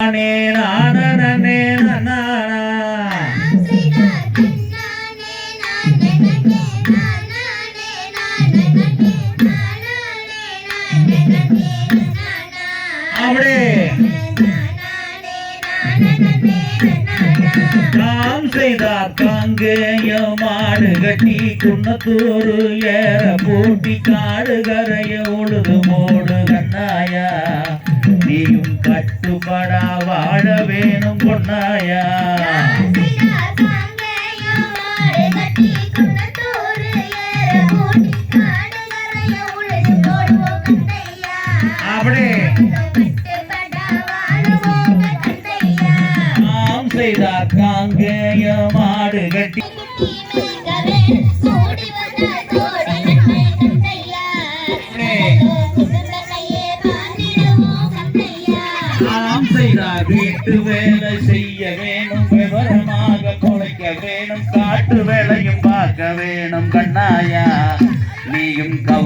நானே நானே செய்தார் காங்கேய மாடு கட்டி குன்னத்தூரு ஏற பூட்டி காடு கரைய உழுது மோடு கண்ணாயா. நீயும் கட்டுப்படா வாழ வேணும் பொன்னாயா செய்தார் காங்கேய மாடு கட்டி. வீட்டு வேலை செய்ய வேணும் விவரமாக குழைக்க வேணும் காட்டு வேலையும் பார்க்க வேணும் கண்ணாயா. நீயும் கவ